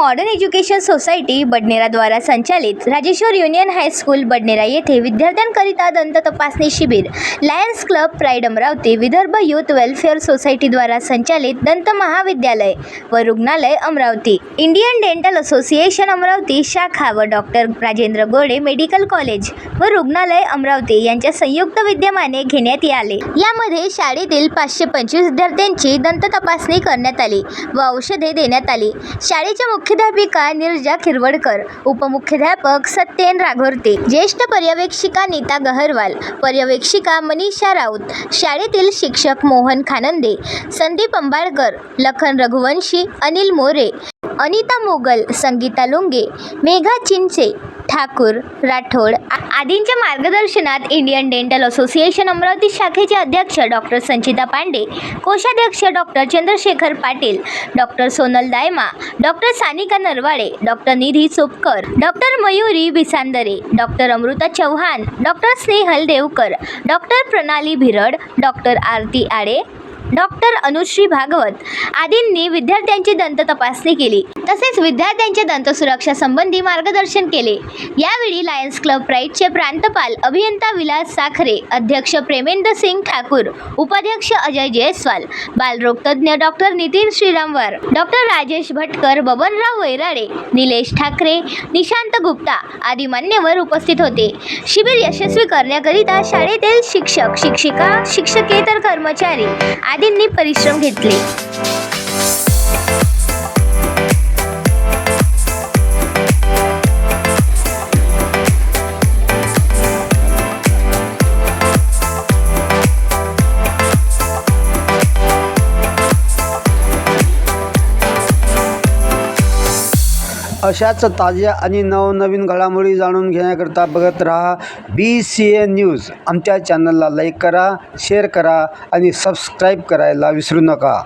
Modern education society बडनेराद्वारा संचालित Rajeshwar union high school Badnera येथे विद्यार्थ्यांकरिता दंत तपासणी शिबिर Lions Club Pride Amravati Vidarbha youth welfare सोसायटीद्वारा संचालित दंत महाविद्यालय व रुग्णालय Amravati. Indian dental association Amravati शाखा व doctor Rajendra Gode medical college व रुग्णालय अमरावती यांच्या संयुक्त विद्यमाने घेण्यात आले. यामध्ये शाळेतील पाचशे पंचवीस विद्यार्थ्यांची दंत तपासणी करण्यात आली व औषधे देण्यात आली. शाळेच्या मुख्याध्यापिका निर्जा खिरवडकर उपमुख्याध्यापक सत्येन राघोरते ज्येष्ठ पर्यवेक्षिका नीता गहरवाल पर्यवेक्षिका मनीषा राऊत शाळेतील शिक्षक मोहन खानंदे संदीप अंबाळकर लखन रघुवंशी अनिल मोरे अनिता मोगल संगीता लोंगे मेघा चिंचे ठाकूर राठोड आ- आदींच्या मार्गदर्शनात इंडियन डेंटल असोसिएशन अमरावती शाखेचे अध्यक्ष डॉक्टर संचिता पांडे कोषाध्यक्ष doctor Chandrashekhar Patil doctor Sonal Dayma doctor Sanika Narwade doctor Nidhi Chopkar doctor Mayuri Bisandre doctor Amruta Chavan doctor Snehal Deokar doctor Pranali Bhirad doctor Aarti Aade doctor Anushree Bhagwat आदींनी विद्यार्थ्यांची दंत तपासणी केली. तसेच विद्यार्थ्यांच्या दंत सुरक्षा संबंधी मार्गदर्शन केले. यावेळी लायन्स क्लब प्राईडचे प्रांतपाल अभियंता विलास साखरे अध्यक्ष प्रेमेंद्र सिंग ठाकूर उपाध्यक्ष अजय जयस्वाल बालरोगतज्ञ डॉक्टर नितीन श्रीरामवार डॉक्टर राजेश भटकर बबनराव वैराडे निलेश ठाकरे निशांत गुप्ता आदी मान्यवर उपस्थित होते. शिबिर यशस्वी करण्याकरिता शाळेतील शिक्षक शिक्षिका शिक्षकेतर कर्मचारी आदींनी परिश्रम घेतले. अशाच ताज्या आणि नवनवीन घडामोडी जाणून घेण्याकरता बघत राहा बी सी ए न्यूज आमच्या चॅनलला लाईक करा शेअर करा आणि सबस्क्राईब करायला विसरू नका.